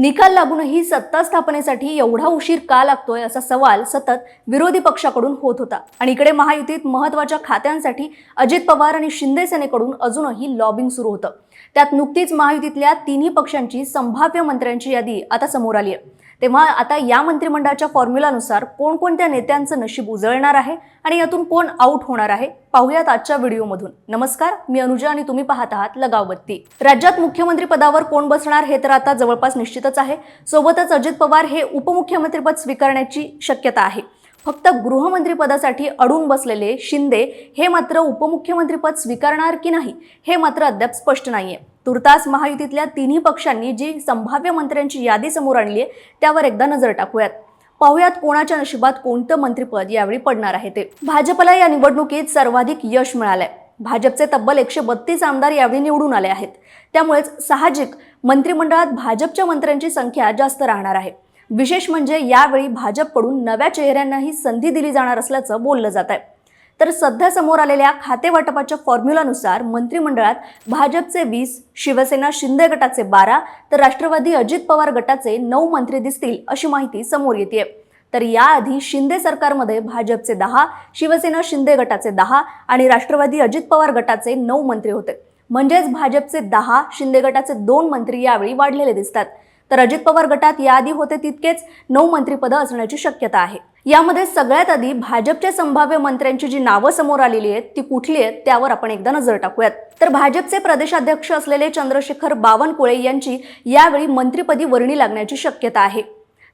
निकाल लागूनही सत्ता स्थापनेसाठी एवढा उशीर का लागतोय असा सवाल सतत विरोधी पक्षाकडून होत होता. आणि इकडे महायुतीत महत्त्वाच्या खात्यांसाठी अजित पवार आणि शिंदे सेनेकडून अजूनही लॉबिंग सुरू होतं. त्यात नुकतीच महायुतीतल्या तिन्ही पक्षांची संभाव्य मंत्र्यांची यादी आता समोर आली आहे. तेव्हा आता या मंत्रिमंडळाच्या फॉर्म्युलानुसार कोणकोणत्या नेत्यांचं नशीब उजळणार आहे आणि यातून कोण आऊट होणार आहे पाहुयात आजच्या व्हिडिओमधून. नमस्कार मी अनुजा आणि तुम्ही पाहत आहात लगावबत्ती. राज्यात मुख्यमंत्री पदावर कोण बसणार हे तर आता जवळपास निश्चितच आहे. सोबतच अजित पवार हे उपमुख्यमंत्रीपद स्वीकारण्याची शक्यता आहे. फक्त गृहमंत्रीपदासाठी अडून बसलेले शिंदे हे मात्र उपमुख्यमंत्रीपद स्वीकारणार की नाही हे मात्र अद्याप स्पष्ट नाहीये. तुर्तास महायुतीतल्या तिन्ही पक्षांनी जी संभाव्य मंत्र्यांची यादी समोर आणली आहे त्यावर एकदा नजर टाकूयात. पाहुयात कोणाच्या नशिबात कोणतं मंत्रिपद यावेळी पडणार आहे ते. भाजपला या निवडणुकीत सर्वाधिक यश मिळालंय. भाजपचे तब्बल एकशे बत्तीस आमदार यावेळी निवडून आले आहेत. त्यामुळेच साहजिक मंत्रिमंडळात भाजपच्या मंत्र्यांची संख्या जास्त राहणार आहे. विशेष म्हणजे यावेळी भाजपकडून नव्या चेहऱ्यांनाही संधी दिली जाणार असल्याचं बोललं जात आहे तर सध्या समोर आलेल्या खातेवाटपाच्या फॉर्म्युलानुसार मंत्रिमंडळात भाजपचे वीस शिवसेना शिंदे गटाचे बारा तर राष्ट्रवादी अजित पवार गटाचे नऊ मंत्री दिसतील अशी माहिती समोर येते तर याआधी शिंदे सरकारमध्ये भाजपचे दहा शिवसेना शिंदे गटाचे दहा आणि राष्ट्रवादी अजित पवार गटाचे नऊ मंत्री होते. म्हणजेच भाजपचे दहा शिंदे गटाचे दोन मंत्री यावेळी वाढलेले दिसतात. तर अजित पवार गटात याआधी होते तितकेच नऊ मंत्रिपदं असण्याची शक्यता आहे. यामध्ये सगळ्यात आधी भाजपच्या संभाव्य मंत्र्यांची जी नावं समोर आलेली आहेत ती कुठली आहेत त्यावर आपण एकदा नजर टाकूयात. तर भाजपचे प्रदेशाध्यक्ष असलेले चंद्रशेखर बावनकुळे यांची यावेळी मंत्रिपदी वर्णी लागण्याची शक्यता आहे.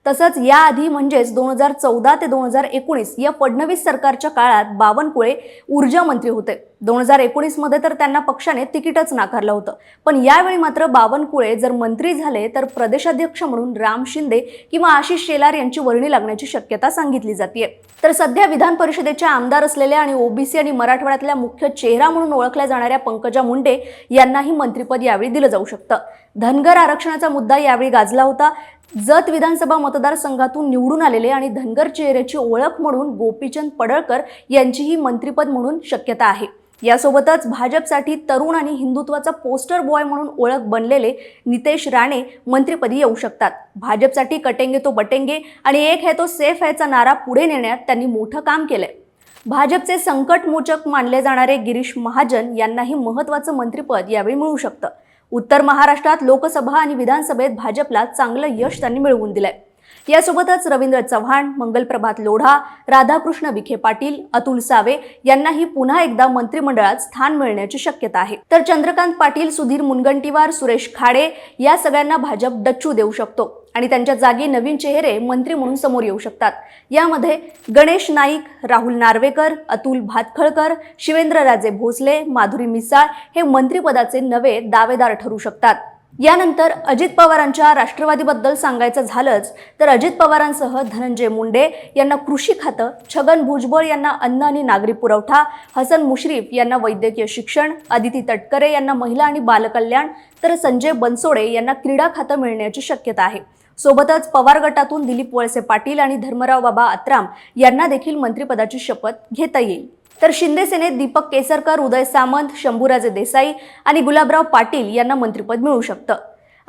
तसंच याआधी म्हणजेच दोन हजार चौदा ते दोन हजार एकोणीस या फडणवीस सरकारच्या काळात बावनकुळे ऊर्जा मंत्री होते. दोन हजार एकोणीसमध्ये तर त्यांना पक्षाने तिकीटच नाकारलं होतं. पण यावेळी मात्र बावनकुळे जर मंत्री झाले तर प्रदेशाध्यक्ष म्हणून राम शिंदे किंवा आशिष शेलार यांची वर्णी लागण्याची शक्यता सांगितली जाते तर सध्या विधान परिषदेच्या आमदार असलेल्या आणि ओबीसी आणि मराठवाड्यातल्या मुख्य चेहरा म्हणून ओळखल्या जाणाऱ्या पंकजा मुंडे यांनाही मंत्रिपद यावेळी दिलं जाऊ शकतं. धनगर आरक्षणाचा मुद्दा यावेळी गाजला होता. जत विधानसभा मतदारसंघातून निवडून आलेले आणि धनगर चेहऱ्याची ओळख म्हणून गोपीचंद पडळकर यांचीही मंत्रिपद म्हणून शक्यता आहे. यासोबतच भाजपसाठी तरुण आणि हिंदुत्वाचा पोस्टर बॉय म्हणून ओळख बनलेले नितेश राणे मंत्रिपदी येऊ शकतात. भाजपसाठी कटेंगे तो बटेंगे आणि एक है तो सेफ हैचा नारा पुढे नेण्यात त्यांनी मोठं काम केलंय. भाजपचे संकटमोचक मानले जाणारे गिरीश महाजन यांनाही महत्त्वाचं मंत्रिपद यावेळी मिळू शकतं. उत्तर महाराष्ट्रात लोकसभा आणि विधानसभेत भाजपला चांगलं यश त्यांनी मिळवून दिलंय. यासोबतच रवींद्र चव्हाण मंगलप्रभात लोढा राधाकृष्ण विखे पाटील अतुल सावे यांनाही पुन्हा एकदा मंत्रिमंडळात स्थान मिळण्याची शक्यता आहे. तर चंद्रकांत पाटील सुधीर मुनगंटीवार सुरेश खाडे या सगळ्यांना भाजप डच्चू देऊ शकतो आणि त्यांच्या जागी नवीन चेहरे मंत्री म्हणून समोर येऊ शकतात. यामध्ये गणेश नाईक राहुल नार्वेकर अतुल भातखळकर शिवेंद्रराजे भोसले माधुरी मिसाळ हे मंत्रिपदाचे नवे दावेदार ठरू शकतात. यानंतर अजित पवारांच्या राष्ट्रवादीबद्दल सांगायचं झालंच तर अजित पवारांसह धनंजय मुंडे यांना कृषी खातं छगन भुजबळ यांना अन्न आणि नागरी पुरवठा हसन मुश्रीफ यांना वैद्यकीय शिक्षण अदिती तटकरे यांना महिला आणि बालकल्याण तर संजय बनसोडे यांना क्रीडा खातं मिळण्याची शक्यता आहे. सोबतच पवार गटातून दिलीप वळसे पाटील आणि धर्मराव बाबा आत्राम यांना देखील मंत्रिपदाची शपथ घेता येईल. तर शिंदे सेनेत दीपक केसरकर उदय सामंत शंभूराजे देसाई आणि गुलाबराव पाटील यांना मंत्रिपद मिळू शकतं.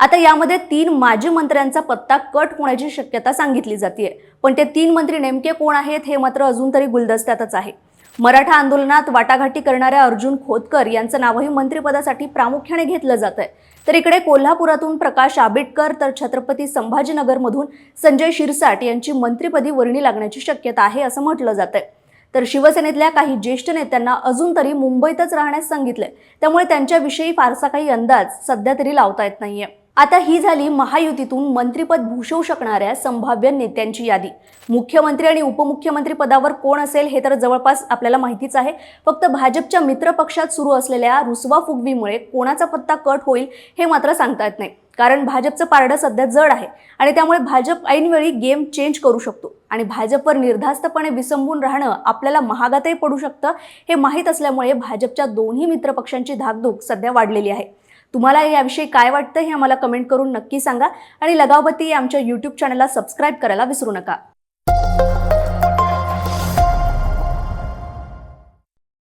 आता यामध्ये तीन माजी मंत्र्यांचा पत्ता कट होण्याची शक्यता सांगितली जाते पण ते तीन मंत्री नेमके कोण आहेत हे मात्र अजून तरी गुलदस्त्यातच आहे. मराठा आंदोलनात वाटाघाटी करणाऱ्या अर्जुन खोतकर यांचं नावही मंत्रिपदासाठी प्रामुख्याने घेतलं जात आहे तर इकडे कोल्हापुरातून प्रकाश आंबेडकर तर छत्रपती संभाजीनगरमधून संजय शिरसाट यांची मंत्रिपदी वर्णी लागण्याची शक्यता आहे असं म्हटलं जात आहे तर शिवसेनेतल्या काही ज्येष्ठ नेत्यांना अजून तरी मुंबईतच राहण्यास सांगितलंय. त्यामुळे त्यांच्याविषयी फारसा काही अंदाज सध्या तरी लावता येत नाहीये. आता ही झाली महायुतीतून मंत्रिपद भूषवू शकणाऱ्या संभाव्य नेत्यांची यादी. मुख्यमंत्री आणि उपमुख्यमंत्री पदावर कोण असेल हे तर जवळपास आपल्याला माहितीच आहे. फक्त भाजपच्या मित्रपक्षात सुरू असलेल्या रुसवा फुगवीमुळे कोणाचा पत्ता कट होईल हे मात्र सांगता येत नाही. कारण भाजपचं पारडं सध्या जड आहे आणि त्यामुळे भाजप ऐनवेळी गेम चेंज करू शकतो आणि भाजपवर निर्धास्तपणे विसंबून राहणं आपल्याला महागातही पडू शकतं हे माहीत असल्यामुळे भाजपच्या दोन्ही मित्रपक्षांची धाकधूक सध्या वाढलेली आहे. तुम्हाला याविषयी काय वाटतं हे आम्हाला कमेंट करून नक्की सांगा. आणि लगावती आमच्या यूट्यूब चॅनलला सबस्क्राईब करायला विसरू नका.